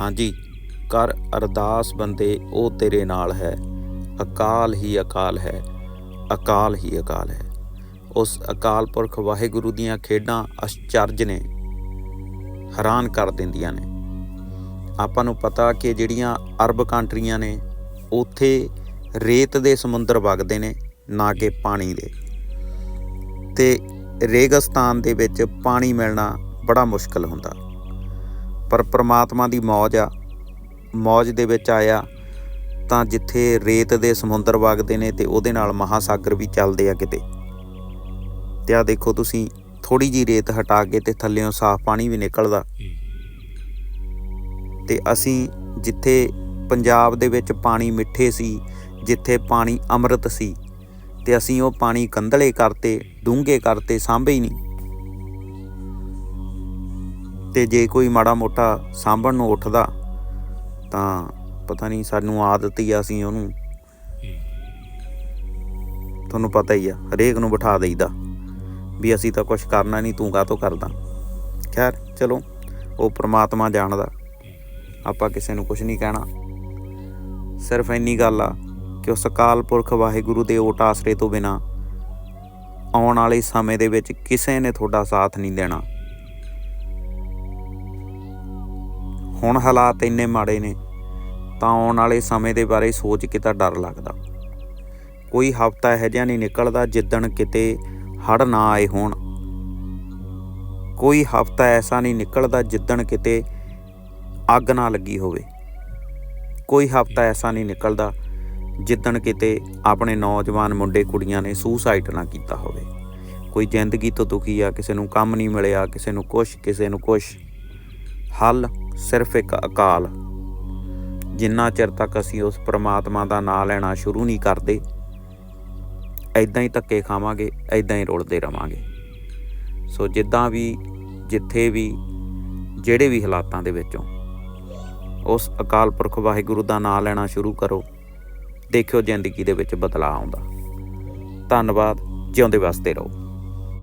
ਹਾਂਜੀ, ਕਰ ਅਰਦਾਸ ਬੰਦੇ, ਉਹ ਤੇਰੇ ਨਾਲ ਹੈ। ਅਕਾਲ ਹੀ ਅਕਾਲ ਹੈ। ਅਕਾਲ ਹੀ ਅਕਾਲ ਹੈ। ਉਸ ਅਕਾਲ ਪੁਰਖ ਵਾਹਿਗੁਰੂ ਦੀਆਂ ਖੇਡਾਂ ਅਚਰਜ ਨੇ, ਹੈਰਾਨ ਕਰ ਦਿੰਦੀਆਂ ਨੇ। ਆਪਾਂ ਨੂੰ ਪਤਾ ਕਿ ਜਿਹੜੀਆਂ ਅਰਬ ਕੰਟਰੀਆਂ ਨੇ, ਉੱਥੇ ਰੇਤ ਦੇ ਸਮੁੰਦਰ ਵਗਦੇ ਨੇ, ਨਾ ਕਿ ਪਾਣੀ ਦੇ। ਤੇ ਰੇਗਿਸਤਾਨ ਦੇ ਵਿੱਚ ਪਾਣੀ ਮਿਲਣਾ ਬੜਾ ਮੁਸ਼ਕਲ ਹੁੰਦਾ। ਪਰ ਪ੍ਰਮਾਤਮਾ ਦੀ ਮੌਜ ਆ। ਮੌਜ ਦੇ ਵਿੱਚ ਆਇਆ ਤਾਂ ਜਿੱਥੇ ਰੇਤ ਦੇ ਸਮੁੰਦਰ ਵਗਦੇ ਨੇ ਤੇ ਉਹਦੇ ਨਾਲ ਮਹਾਸਾਗਰ ਵੀ ਚੱਲਦੇ ਆ ਕਿਤੇ। ਤੇ ਆ ਦੇਖੋ ਤੁਸੀਂ ਥੋੜੀ ਜੀ ਰੇਤ ਹਟਾ ਕੇ ਤੇ ਥੱਲੇੋਂ ਸਾਫ਼ ਪਾਣੀ ਵੀ ਨਿਕਲਦਾ। ਤੇ ਅਸੀਂ ਜਿੱਥੇ ਪੰਜਾਬ ਦੇ ਵਿੱਚ ਪਾਣੀ ਮਿੱਠੇ ਸੀ, ਜਿੱਥੇ ਪਾਣੀ ਅੰਮ੍ਰਿਤ ਸੀ, ਤੇ ਅਸੀਂ ਉਹ ਪਾਣੀ ਕੰਧਲੇ ਕਰਤੇ, ਡੂੰਘੇ ਕਰਤੇ, ਸਾਂਭੇ ਹੀ ਨਹੀਂ। ਤੇ ਜੇ ਕੋਈ ਮਾੜਾ ਮੋਟਾ ਸਾਂਭਣ ਨੂੰ ਉੱਠਦਾ, ਤਾਂ ਪਤਾ ਨਹੀਂ ਸਾਨੂੰ ਆਦਤ ਹੀ ਆ ਅਸੀਂ ਉਹਨੂੰ। ਤੁਹਾਨੂੰ ਪਤਾ ਹੀ ਆ, ਹਰੇਕ ਨੂੰ ਬਿਠਾ ਦੇਈਦਾ ਵੀ ਅਸੀਂ ਤਾਂ ਕੁਝ ਕਰਨਾ ਨਹੀਂ, ਤੂੰ ਕਾਹਤੋਂ ਕਰਦਾ? ਖੈਰ, ਚਲੋ, ਉਹ ਪ੍ਰਮਾਤਮਾ ਜਾਣਦਾ, ਆਪਾਂ ਕਿਸੇ ਨੂੰ ਕੁਝ ਨਹੀਂ ਕਹਿਣਾ। ਸਿਰਫ ਇੰਨੀ ਗੱਲ ਆ ਕਿ ਉਸ ਅਕਾਲ ਪੁਰਖ ਵਾਹਿਗੁਰੂ ਦੇ ਓਟ ਆਸਰੇ ਤੋਂ ਬਿਨਾ ਆਉਣ ਵਾਲੇ ਸਮੇਂ ਦੇ ਵਿੱਚ ਕਿਸੇ ਨੇ ਤੁਹਾਡਾ ਸਾਥ ਨਹੀਂ ਦੇਣਾ। ਹੁਣ ਹਾਲਾਤ ਇੰਨੇ ਮਾੜੇ ਨੇ, ਤਾਂ ਆਉਣ ਵਾਲੇ ਸਮੇਂ ਦੇ ਬਾਰੇ ਸੋਚ ਕੇ ਤਾਂ ਡਰ ਲੱਗਦਾ। ਕੋਈ ਹਫਤਾ ਇਹੋ ਜਿਹਾ ਨਹੀਂ ਨਿਕਲਦਾ ਜਿੱਦਣ ਕਿਤੇ ਹੜ ਨਾ ਆਏ ਹੋਣ। ਕੋਈ ਹਫਤਾ ਐਸਾ ਨਹੀਂ ਨਿਕਲਦਾ ਜਿੱਦਣ ਕਿਤੇ ਅੱਗ ਨਾ ਲੱਗੀ ਹੋਵੇ। ਕੋਈ ਹਫਤਾ ਐਸਾ ਨਹੀਂ ਨਿਕਲਦਾ ਜਿੱਦਣ ਕਿਤੇ ਆਪਣੇ ਨੌਜਵਾਨ ਮੁੰਡੇ ਕੁੜੀਆਂ ਨੇ ਸੁਸਾਈਡ ਨਾ ਕੀਤਾ ਹੋਵੇ। ਕੋਈ ਜ਼ਿੰਦਗੀ ਤੋਂ ਦੁਖੀ ਆ, ਕਿਸੇ ਨੂੰ ਕੰਮ ਨਹੀਂ ਮਿਲਿਆ, ਕਿਸੇ ਨੂੰ ਕੁਛ, ਕਿਸੇ ਨੂੰ ਕੁਛ। ਹੱਲ ਸਿਰਫ ਇੱਕ ਅਕਾਲ। ਜਿੰਨਾ ਚਿਰ ਤੱਕ ਅਸੀਂ ਉਸ ਪ੍ਰਮਾਤਮਾ ਦਾ ਨਾਮ ਲੈਣਾ ਸ਼ੁਰੂ ਨਹੀਂ ਕਰਦੇ ਐਦਾਂ ਹੀ ਧੱਕੇ ਖਾਵਾਂਗੇ ਐਦਾਂ ਹੀ ਰੁਲਦੇ ਰਵਾਂਗੇ। ਸੋ ਜਿੱਦਾਂ ਵੀ, ਜਿੱਥੇ ਵੀ, ਜਿਹੜੇ ਵੀ ਹਾਲਾਤਾਂ ਦੇ ਵਿੱਚੋਂ ਉਸ ਅਕਾਲ ਪੁਰਖ ਵਾਹਿਗੁਰੂ ਦਾ ਨਾਮ ਲੈਣਾ ਸ਼ੁਰੂ ਕਰੋ, ਦੇਖਿਓ ਜ਼ਿੰਦਗੀ ਦੇ ਵਿੱਚ ਬਦਲਾਅ ਆਉਂਦਾ। ਧੰਨਵਾਦ, ਜਿਉਂਦੇ ਵਸਦੇ ਰਹੋ।